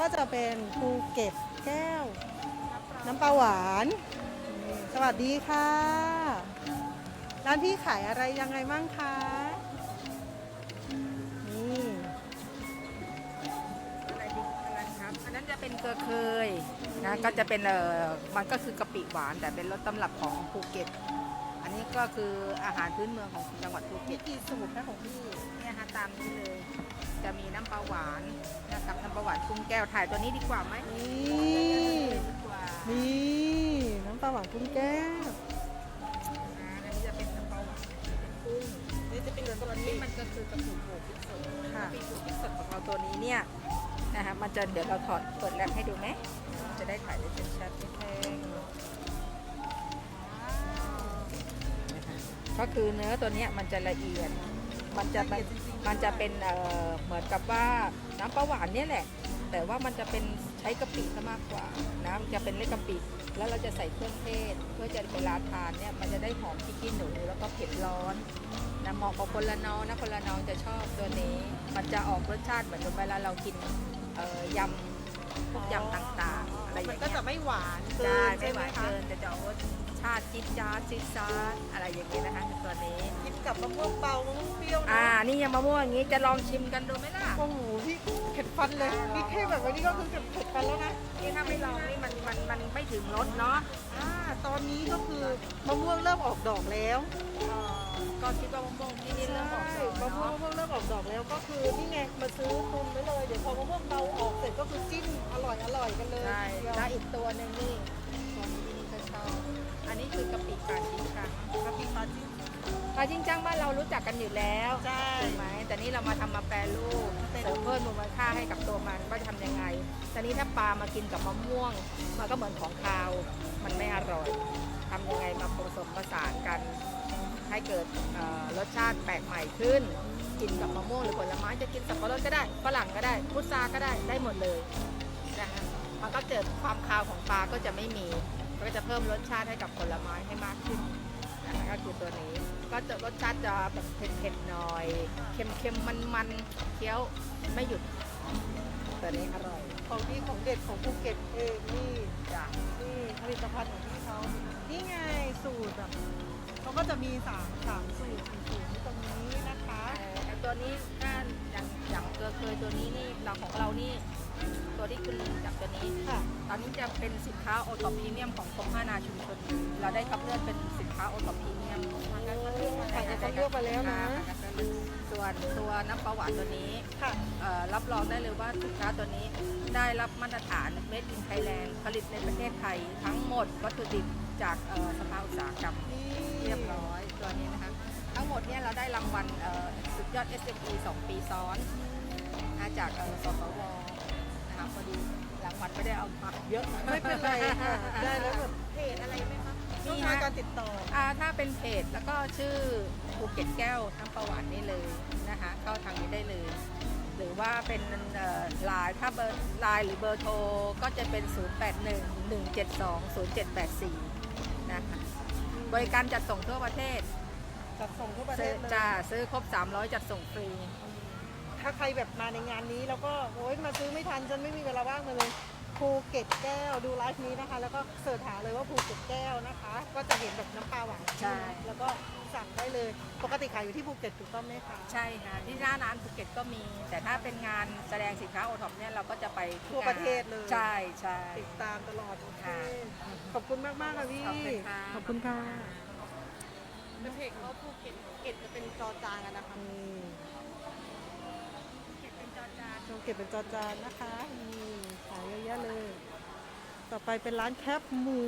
ก็จะเป็นภูเก็ตแก้ว น้ำปลาหวาน สวัสดีค่ะ ร้านพี่ขายอะไรยังไงมั่งคะนี่อะไรดีอะไรครับอันนั้นจะเป็นเกลือเคยนะก็จะเป็นเออมันก็คือกะปิหวานแต่เป็นรสตำรับของภูเก็ต นนี้ก็คืออาหารพื้นเมืองของจังหวัดภูมีเก็ตกี่สูตรนะของพี่เนี่ยฮะตามนี้เลย จะมีน้ำปลาหวานนะครับน้ำปลาหวานกุ้งแก้วถ่ายตัวนี้ดีกว่าไหมนี่ดีกว่านี่น้ำปลาหวานกุ้งแก้วอ่าอันนี้จะเป็นน้ำปลาหวานเป็นกุ้งนี่จะเป็นส่วนตัวนี้มันก็คือกะปิโขลกพริกสดค่ะกะปิโขลกพริกสดของเราตัวนี้เนี่ยนะคะมันจะเดี๋ยวเราถอดเปิดแรกให้ดูไหมจะได้ถ่ายได้ชัดๆนิด ก็คือเนื้อตัวเนี้ยมันจะละเอียด มันจะมันมันจะเป็นเอ่อเหมือนกับว่าน้ำปลาหวานเนี่ยแหละ แต่ว่ามันจะเป็นใช้กะปิซะมากกว่าน้ำจะเป็นเล็กกะปิแล้วเราจะใส่เครื่องเทศ เพื่อจะเวลาทานเนี่ยมันจะได้หอมพริกขี้หนูแล้วก็เผ็ดร้อนนะเหมาะกับคนละน้องนะคนละน้องจะชอบตัวนี้ มันจะออกรสชาติเหมือนกับเวลาเรากินเอ่อยำพวกยำต่างๆอะไรอย่างมันเงี้ยก็จะไม่หวานเกิได้นไม่ใช่หไหมวานคะ เกินแต่จะเอารส ชาติจิ๊ดจ๊าดจิ๊ดจ๊าดอะไรอย่างนี้นะคะคือตัวนี้ กินกับมะม่วงเบามะม่วงเปรี้ยวนะอ่านี่ยังมะม่วงอย่างนี้จะลองชิมกันดูไหมล่ะ โอ้โหพี่เผ็ดฟันเลยนี่แค่แบบว่านี้ก็คือเผ็ดฟันแล้วนะนี่ถ้าไม่ลองนี่มันมันมันไม่ถึงรสเนาะอ่าตอนนี้ก็คือมะม่วงเริ่มออกดอกแล้วเอ่อก็คิดว่ามะม่วงที่นี่เริ่มออกดอกมะม่วงเนาะมะม่วงเริ่มออกดอกแล้วก็คือนี่ไงมาซื้อตุนไว้เลยเดี๋ยวพอมะม่วงเบาออกเสร็จก็คือจิ้มอร่อยอร่อยกันเลยใช่ทีเดียวแล้วอีกตัวหนึ่งนี่ตัวนี้ที่นี่ก็ ชอบอันนี้คือกะปิปลาจิ้งจังกะปิปลาจิ้มปลาจิ้งจังบ้านเรารู้จักกันอยู่แล้วใช่ถูกไหมแต่นี่เรามาทำมาแปรรูปเสริมเพิ่มมูลค่าให้กับตัวมันว่าจะทำยังไง แต่นี้ถ้าปลามากินกับมะม่วง มันก็เหมือนของคาว มันไม่อร่อยทำยังไงมาผสมผสานกัน ให้เกิดเอ่อรสชาติแปลกใหม่ขึ้น กินกับมะม่วงหรือผลไม้จะกินสับปะรดก็ได้ฝรั่งก็ได้พุทราก็ได้ได้หมดเลยนะคะ มันก็เกิดความคาวของปลาก็จะไม่มีก็จะเพิ่มรสชาติให้กับผลไม้ให้มากขึ้นนะคะก็คือตัวนี้ ก็จะรสชาติจะแบบเผ็ดๆหน่อย เค็มๆมันๆเคี้ยวไม่หยุดตัวนี้อร่อย ของดีของเด็ดของภูเก็ตเองนี่จ้ะนี่ผลิตภัณฑ์ของพี่เขานี่ไงสูตรแบบเขาก็จะมีสามสามสูตรสี่สูตรที่ตรงนี้นะคะเอ่อไอ้ตัวนี้ถ้าอย่างอย่างเกลือเคยตัวนี้นี่เราของเรานี่ ตัวที่คุณจับตัวนี้ ค่ะตอนนี้จะเป็นสินค้าโอท็อปพรีเมียมของกรมพัฒนาชุมชน เราได้คัดเลือกเป็นสินค้าโอท็อปพรีเมียมค่ะจะต้องเลือกไปแล้วนะส่วนตัวน้ำปลาหวานตัวนี้ค่ะเอ่อรับรองได้เลยว่าสินค้าตัวนี้ได้รับมาตรฐาน Made in Thailand ผลิตในประเทศไทย ทั้งหมดวัตถุดิบจากเอ่อสภาอุตสาหกรรม นี่เรียบร้อยตัวนี้นะคะ ทั้งหมดเนี่ยเราได้รางวัลเอ่อสุดยอด SME 2 ปีซ้อนนะจากเอ่อสสว เอามาเยอะไม่เป็นไรค่ะได้แล้วแบบเพจอะไรไหมคะช่องนี่ทางฮะการติดต่ออ่าถ้าเป็นเพจแล้วก็ชื่อภูเก็ตแก้วน้ำประวัตินี่เลยนะคะ เข้าทางนี้ได้เลย หรือว่าเป็นไลน์ถ้าเบอร์ไลน์หรือเบอร์โทรก็จะเป็น 0811720784 นะคะ บริการจัดส่งทั่วประเทศ จัดส่งทั่วประเทซื้อศเลยจ้าซื้อครบ 300 จัดส่งฟรีถ้าใครแบบมาในงานนี้แล้วก็โอ๊ยมาซื้อไม่ทันฉันไม่มีเวลาว่างมาเลย ภูเก็ตแก้วดูไลฟ์นี้นะคะ แล้วก็เสิร์ชหาเลยว่าภูเก็ตแก้วนะคะ ก็จะเห็นแบบน้ำปลาหวานใช่ แล้วก็สั่งได้เลย ปกติขายอยู่ที่ภูเก็ตถูกต้องไหมคะใช่ค่ะ ที่หน้าร้านภูเก็ตก็มี แต่ถ้าเป็นงานแสดงสินค้าโอท็อปเนี่ยเราก็จะไปทุกทั่วงานประเทศเลยใช่ใช่ ติดตามตลอดโอเคค่ะขอบคุณมากมากๆค่ะพี่ขอบคุณค่ะ ขอบคุณค่ะในเพจเขาภูเก็ตภูเก็ตจะเป็นจอจานกันนะคะนี่เก็บเป็นจานๆนะคะนี่ขายเยอะแยะเลย ต่อไปเป็นร้านแคบหมู